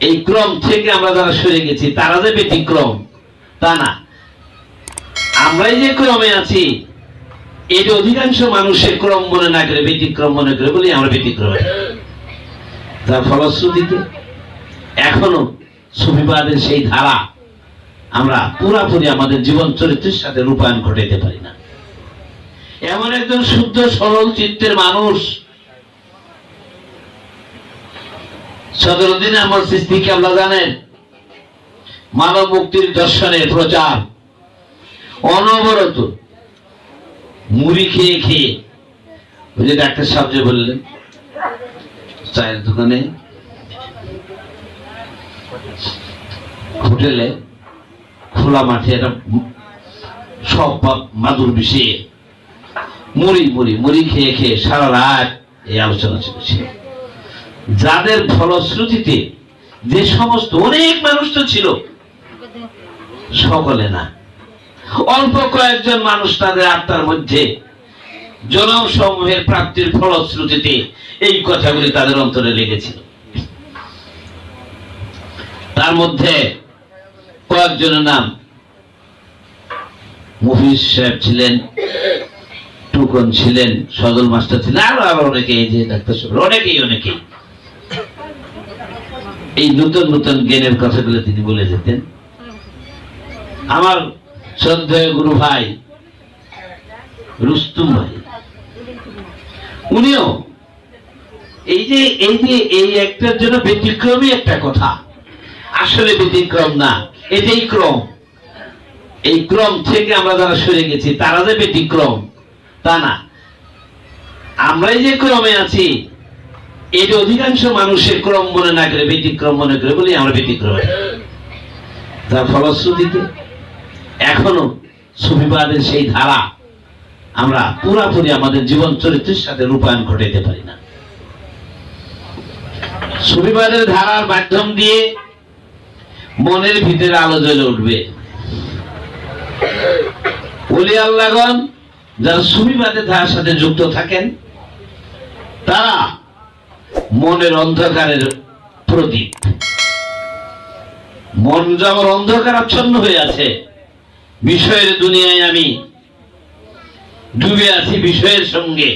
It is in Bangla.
এই ক্রম থেকে আমরা যারা সরে গেছি, তারা যে ব্যতিক্রম, তা না। আমরাই যে ক্রমে আছি এটা অধিকাংশ মানুষের ক্রম মনে না করে, ব্যতিক্রম মনে করে বলি আমরা ব্যতিক্রম। তার ফলশ্রুতিতে এখনও সুফিবাদের সেই ধারা আমরা পুরাপুরি আমাদের জীবন চরিত্রের সাথে রূপায়ণ ঘটাইতে পারি না। এমন একজন শুদ্ধ, সরল, চিত্তের মানুষ আহমদ সিস্তিকে আমরা জানেন, মানব মুক্তির দর্শনের প্রচার অনবরত মুড়ি খেয়ে খেয়ে। ওই যে ডাক্তার সাহেব যে বললেন, চায়ের দোকানে হোটেলে খোলা মাঠে একটা সব মাদুর বিষিয়ে মুড়ি মুড়ি মুড়ি খেয়ে খেয়ে সারা রাত এই আলোচনা চলেছে। যাদের ফলশ্রুতিতে যে সমস্ত অনেক মানুষ তো ছিল, সকলে না। অল্প কয়েকজন মানুষ তাদের আত্মার মধ্যে জনম সমূহের প্রাপ্তির ফলশ্রুতিতে এই কথাগুলি তাদের অন্তরে লেগেছিল। তার মধ্যে কয়েকজনের নাম মুফিস সাহেব ছিলেন, টুকন ছিলেন সদল মাস্টার ছিলেন, আরও আরও অনেকে এই যে ডাক্তার সাহেব, অনেকেই অনেকেই। এই নতুন নতুন জ্ঞানের কথাগুলো তিনি বলে যেতেন। আমার শ্রদ্ধেয় গুরু ভাই, রুস্তুম ভাই, উনিও এই যে এই যে, এই একটার জন্য ব্যতিক্রমী একটা কথা। আসলে ব্যতিক্রম না, এটাই ক্রম। এই ক্রম থেকে আমরা যারা সরে গেছি, তারা যে ব্যতিক্রম, তা না। আমরাই যে ক্রমে আছি এটা অধিকাংশ মানুষের ক্রম মনে না করে, ব্যতিক্রম মনে করে বলি আমরা ব্যতিক্রম। তার ফলশ্রুতিতে এখনও সুফিবাদের সেই ধারা আমরা পুরাপুরি আমাদের জীবন চরিত্রের সাথে রূপায়ণ ঘটাইতে পারি না। সুফিবাদের ধারার মাধ্যম দিয়ে মনের ভিতরে আলো জ্বলে উঠবে। ওলি আল্লাহগণ যারা সুফিবাদের ধারার সাথে যুক্ত থাকেন, তারা মনের অন্ধকারের প্রদীপ। মন যেমন অন্ধকার আচ্ছন্ন হয়ে আছে, বিষয়ের দুনিয়ায় আমি ডুবে আছি বিষয়ের সঙ্গে।